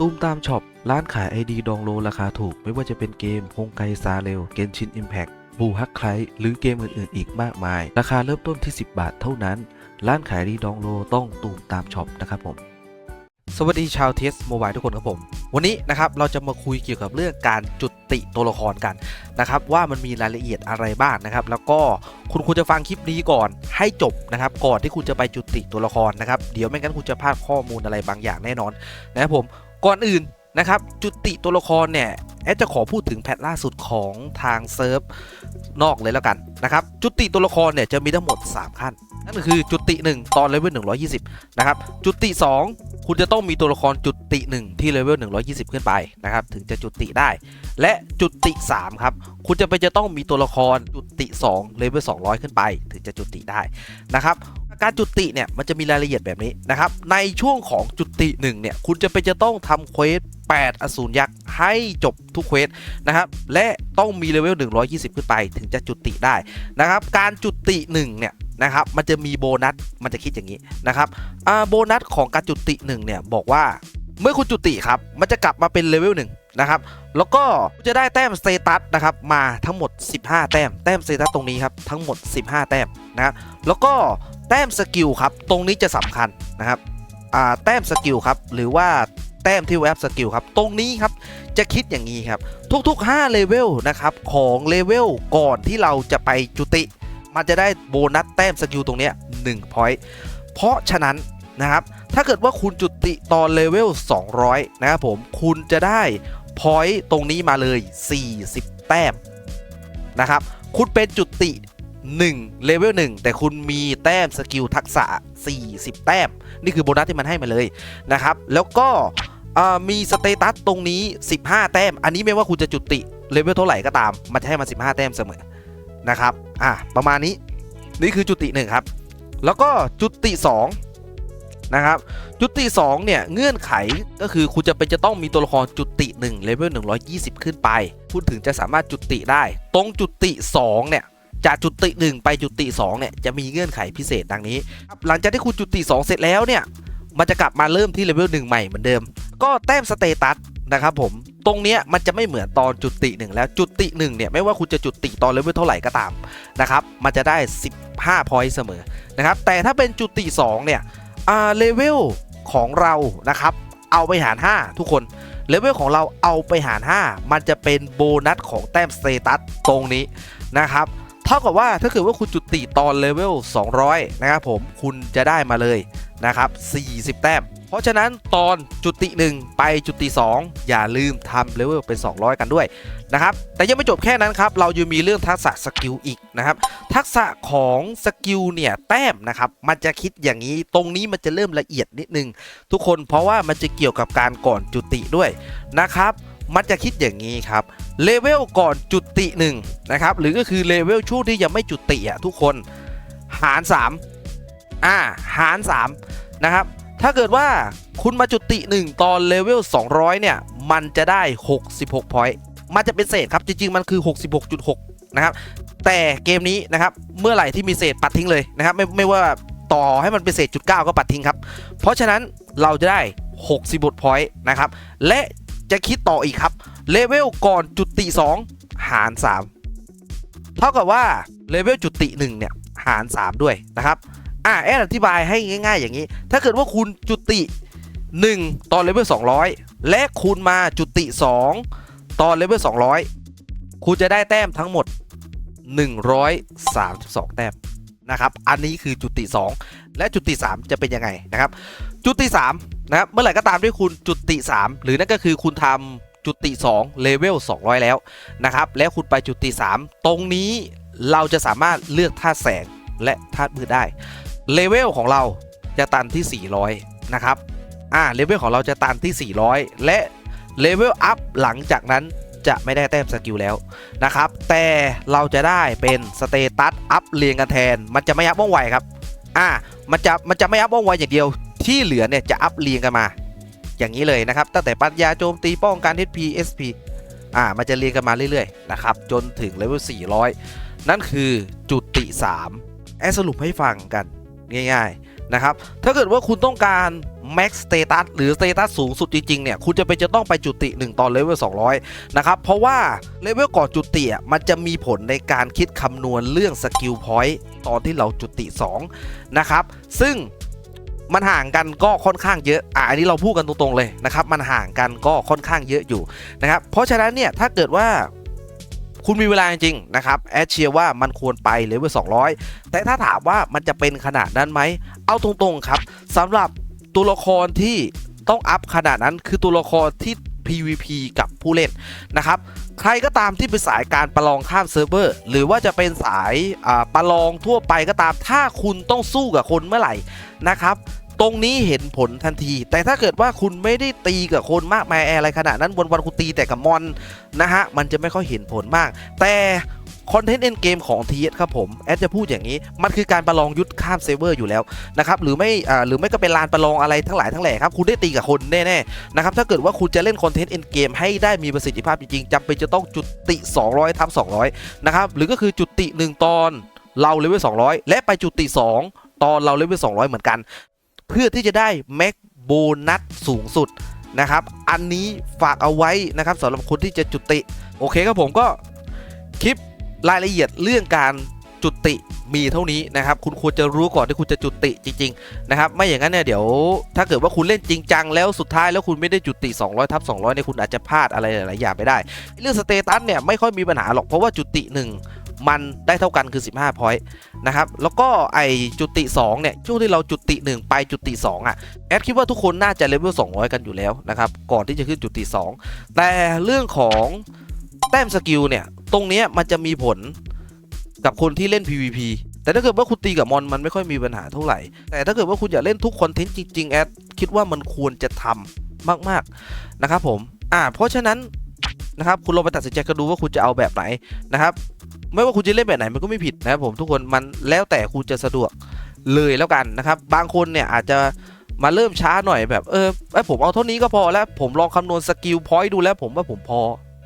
ตูมตามช็อป ร้านขาย ID ดองโลราคาถูก ไม่ว่าจะเป็นเกมฮงไกซาเรลเกนชินอิมแพ t บูฮักไคลหรือเกมอื่นๆ อีกมากมาย ราคาเริ่มต้นที่ 10 บาทเท่านั้น ร้านขายดีดองโลต้องตูมตามช็อปนะครับผม สวัสดีชาวเทสโมบายทุกคนครับผม วันนี้นะครับเราจะมาคุยเกี่ยวกับเรื่องการจุติตัวละครกันนะครับว่ามันมีรายละเอียดอะไรบ้างนะครับ แล้วก็คุณควรจะฟังคลิปนี้ก่อนให้จบนะครับ ก่อนที่คุณจะไปจุติตัวละครนะครับ เดี๋ยวไม่งั้นคุณจะพลาดข้อมูลอะไรบางอย่างแน่นอนนะครับผม ก่อนอื่นนะครับจุติตัวละครเนี่ยแอดจะขอพูดถึงแพทล่าสุดของทางเซิร์ฟนอกเลยแล้วกันนะครับจุติตัวละครเนี่ยจะมีทั้งหมด 3 ขั้น นั่นก็คือจุติ 1 ตอนเลเวล120 นะครับ จุติ 2 คุณจะต้องมีตัวละครจุติ 1 ที่เลเวล120 ขึ้นไปนะครับถึงจะจุติได้ และจุติ 3 ครับ คุณจะไปจะต้องมีตัวละครจุติ 2 เลเวล200 ขึ้นไป ถึงจะจุติได้นะครับ การจุติเนี่ยมันจะมีรายละเอียดแบบนี้นะครับ ในช่วงของจุติ1เนี่ยคุณจะไปจะต้องทำเควส8 อสูรยักษ์ให้จบทุกเควสนะครับ และต้องมีเลเวล 120 ขึ้นไปถึงจะจุติได้นะครับ การจุติ1เนี่ยนะครับ มันจะมีโบนัส มันจะคิดอย่างนี้นะครับอ่าโบนัสของการจุติ1เนี่ยบอกว่าเมื่อคุณจุติครับ มันจะกลับมาเป็นเลเวลหนึ่งนะครับ แล้วก็จะได้แต้มสเตตัสนะครับมาทั้งหมด 15 แต้ม แต้มสเตตัสตรงนี้ครับทั้งหมด 15 แต้มนะครับแล้วก็แต้มสกิลครับตรงนี้จะสำคัญนะครับแต้มสกิลครับหรือว่าแต้มที่แวบสกิลครับตรงนี้ครับจะคิดอย่างนี้ครับทุกๆ 5 เลเวลนะครับของเลเวลก่อนที่เราจะไปจุติ มันจะได้โบนัสแต้มสกิลตรงนี้1 point เพราะฉะนั้นนะครับถ้าเกิดว่าคุณจุติตอนเลเวล200 นะครับผมคุณจะได้ พอยต์ตรงนี้มาเลย 40 แต้มนะครับ คุณเป็นจุติ1เลเวล1แต่คุณมีแต้มสกิลทักษะ 40 แต้ม นี่คือโบนัสที่มันให้มาเลยนะครับ แล้วก็มีสเตตัสตรงนี้ 15 แต้ม อันนี้ไม่ว่าคุณจะจุติเลเวลเท่าไหร่ก็ตาม มันจะให้มา15 แต้มเสมอนะครับ อะ ประมาณนี้ นี่คือจุติ1ครับ แล้วก็จุติ 2 นะครับจุติ2เนี่ยเงื่อนไขก็คือคุณจะเป็นจะต้องมีตัวละครจุติ1เลเวล120 ขึ้นไป คุณถึงจะสามารถจุติได้ ตรงจุติ2เนี่ยจากจุติ 1 ไปจุติ2เนี่ยจะมีเงื่อนไขพิเศษดังนี้ หลังจากที่คุณจุติ 2 เสร็จแล้วเนี่ยมันจะกลับมาเริ่มที่เลเวล1ใหม่เหมือนเดิม ก็แต้มสเตตัสนะครับผมตรงเนี้ยมันจะไม่เหมือนตอนจุติ1แล้วจุติ1เนี่ยไม่ว่าคุณจะจุติตอนเลเวลเท่าไหร่ก็ตามนะครับมันจะได้ 15พอยต์เสมอนะครับแต่ถ้าเป็นจุติ2เนี่ย อ่าเลเวลของเรานะครับ เอาไปหาร 5 ทุกคนเลเวลของเราเอาไปหาร 5 มันจะเป็นโบนัสของแต้มสเตตัสตรงนี้นะครับ เท่ากับว่าถ้าเกิดว่าคุณจุติตอนเลเวล 200 นะครับผมคุณจะได้มาเลยนะครับ40 แต้ม เพราะฉะนั้นตอนจุติ 1 ไปจุติ 2 อย่าลืมทำเลเวลเป็น 200 กันด้วยนะครับ แต่ยังไม่จบแค่นั้นครับ เรายังมีเรื่องทักษะสกิลอีกนะครับ ทักษะของสกิลเนี่ยแต้มนะครับ มันจะคิดอย่างนี้ ตรงนี้มันจะเริ่มละเอียดนิดนึง ทุกคนเพราะว่ามันจะเกี่ยวกับการก่อนจุติด้วยนะครับ มันจะคิดอย่างนี้ครับ เลเวลก่อนจุติ1นะครับหรือก็คือเลเวลช่วงที่ยังไม่จุติอะทุกคนหาร 3 อ่าหาร 3 นะครับ ถ้าเกิดว่าคุณมาจุติ 1 ตอนเลเวล 200 เนี่ย มันจะได้ 66 พอยต์มันจะเป็นเศษครับ จริง ๆ มันคือ 66.6 นะครับ แต่เกมนี้นะครับ เมื่อไหร่ที่มีเศษปัดทิ้งเลยนะครับ ไม่ไม่ว่าต่อให้มันเป็นเศษจุดเก้าก็ปัดทิ้งครับ เพราะฉะนั้นเราจะได้60พอยต์นะครับ และจะคิดต่ออีกครับ เลเวลก่อนจุติ 2 หาร 3 เท่ากับว่าเลเวลจุติ1เนี่ยหาร 3 ด้วยนะครับอ่าแอดอธิบายให้ง่าย ๆ อย่างนี้ ถ้าเกิดว่าคุณจุติ 1 ตอนเลเวล200 และคุณมาจุติ 2 ตอนเลเวล200 คุณจะได้แต้มทั้งหมด 132 แต้มนะครับ อันนี้คือจุติ 2 และจุติ 3 จะเป็นยังไงนะครับ จุติ3นะครับ เมื่อไหร่ก็ตามที่คุณจุติ 3 หรือนั่นก็คือคุณทำ จุติ2เลเวล200 แล้วนะครับ แล้วคุณไปจุติ 3 ตรงนี้เราจะสามารถเลือกธาตุแสงและธาตุมืดได้เลเวลของเราจะตันที่ 400 นะครับอ่าเลเวลของเราจะตันที่ 400 และเลเวลอัพหลังจากนั้นจะไม่ได้แต้มสกิลแล้วนะครับ แต่เราจะได้เป็นสเตตัสอัพเรียงกันแทน มันจะไม่อัพว่องไวครับ อ่า มันจะมันจะไม่อัพว่องไวอย่างเดียว ที่เหลือเนี่ยจะอัพเรียงกันมา อย่างนี้เลยนะครับ ตั้งแต่ปัญญาโจมตีป้องกัน HP SP อ่ามันจะเรียงกันมาเรื่อยๆนะครับจนถึงเลเวล400 นั่นคือจุติ3แอสรุปให้ฟังกันง่ายๆนะครับถ้าเกิดว่าคุณต้องการ Max Status หรือ Status สูงสุดจริงๆเนี่ยคุณจะเป็นจะต้องไปจุติ 1 ตอนเลเวล200 นะครับ เพราะว่าเลเวลก่อนจุติอะมันจะมีผลในการคิดคำนวณเรื่องสกิลพอยต์ตอนที่เราจุติ 2 นะครับ ซึ่ง มันห่างกันก็ค่อนข้างเยอะ อะอันนี้เราพูดกันตรงๆเลยนะครับ มันห่างกันก็ค่อนข้างเยอะอยู่นะครับ เพราะฉะนั้นเนี่ยถ้าเกิดว่าคุณมีเวลาจริงๆนะครับแอดเชียร์ว่ามันควรไปเลเวล200 แต่ถ้าถามว่ามันจะเป็นขนาดนั้นไหม เอาตรงๆครับสำหรับตัวละครที่ต้องอัพขนาดนั้นคือตัวละครที่ PVP กับผู้เล่นนะครับใครก็ตามที่เป็นสายการประลองข้ามเซิร์ฟเวอร์ หรือว่าจะเป็นสายประลองทั่วไปก็ตาม ถ้าคุณต้องสู้กับคนเมื่อไหร่นะครับ ตรงนี้เห็นผลทันที แต่ถ้าเกิดว่าคุณไม่ได้ตีกับคนมากมายอะไรขนาดนั้นวันวันๆคุณตีแต่กับมอนนะฮะมันจะไม่ค่อยเห็นผลมาก แต่คอนเทนต์เอ็นเกมของ TS ครับผม แอดจะพูดอย่างนี้ มันคือการประลองยุทธข้ามเซิร์ฟเวอร์อยู่แล้วนะครับหรือไม่หรือไม่ก็เป็นลานประลองอะไรทั้งหลายทั้งแหล่ครับ คุณได้ตีกับคนแน่ๆนะครับถ้าเกิดว่าคุณจะเล่นคอนเทนต์เอ็นเกมให้ได้มีประสิทธิภาพจริงๆจำเป็นจะต้องจุติ 200ทับ200 นะครับ หรือก็คือจุติ 1 ตอนเราเลเวล200 และไปจุติ 2 ตอนเราเลเวล200 เหมือนกัน เพื่อที่จะได้แม็กโบนัสสูงสุดนะครับ อันนี้ฝากเอาไว้นะครับสำหรับคนที่จะจุติ โอเคครับผมก็คลิปรายละเอียดเรื่องการจุติมีเท่านี้นะครับ คุณควรจะรู้ก่อนที่คุณจะจุติจริงๆนะครับ ไม่อย่างนั้นเนี่ยเดี๋ยวถ้าเกิดว่าคุณเล่นจริงจังแล้วสุดท้ายแล้วคุณไม่ได้จุติ 200ทับ200เนี่ยคุณอาจจะพลาดอะไรหลายๆอย่างไปได้ เรื่องสเตตัสเนี่ยไม่ค่อยมีปัญหาหรอกเพราะว่าจุติ1 มันได้เท่ากันคือ 15พอยต์นะครับ แล้วก็ไอจุติ 2 เนี่ย ช่วงที่เราจุติ 1 ไปจุติ 2 อะ แอดคิดว่าทุกคนน่าจะเลเวล 200 กันอยู่แล้วนะครับ ก่อนที่จะขึ้นจุติ 2 แต่เรื่องของแต้มสกิลเนี่ย ตรงนี้มันจะมีผลกับคนที่เล่น PVP แต่ถ้าเกิดว่าคุณตีกับมอนมันไม่ค่อยมีปัญหาเท่าไหร่ แต่ถ้าเกิดว่าคุณอยากเล่นทุกคอนเทนต์จริงๆแอดคิดว่ามันควรจะทำมากๆนะครับผม อ่า เพราะฉะนั้นนะครับคุณลองไปตัดสินใจกันดูว่าคุณจะเอาแบบไหนนะครับ ไม่ว่าคุณจะเล่นแบบไหนมันก็ไม่ผิดนะครับผมทุกคนมันแล้วแต่คุณจะสะดวกเลยแล้วกันนะครับ บางคนเนี่ยอาจจะมาเริ่มช้าหน่อยแบบเออไอผมเอาเท่านี้ก็พอแล้วผมลองคำนวณสกิลพอยต์ดูแล้วผมว่าผมพอ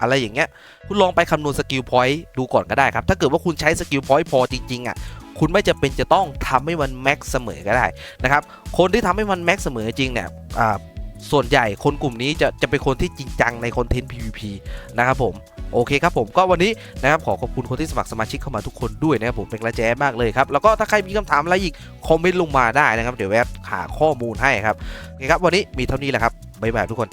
อะไรอย่างเงี้ยคุณลองไปคำนวณสกิลพอยต์ดูก่อนก็ได้ครับ ถ้าเกิดว่าคุณใช้สกิลพอยต์พอจริงๆอะคุณไม่จะเป็นจะต้องทำให้มันแม็กเสมอก็ได้นะครับคนที่ทำให้มันแม็กเสมอจริงเนี่ยอ่าส่วนใหญ่คนกลุ่มนี้จะจะเป็นคนที่จริงจังในคอนเทนต์ PVP นะครับผม โอเคครับผมก็วันนี้นะครับขอขอบคุณคนที่สมัครสมาชิกเข้ามาทุกคนด้วยนะครับผมเป็นกระแจมากเลยครับแล้วก็ถ้าใครมีคำถามอะไรอีกคอมเมนต์ลงมาได้นะครับเดี๋ยวแวบหาข้อมูลให้ครับโอเคครับวันนี้มีเท่านี้แหละครับบ๊ายบายทุกคน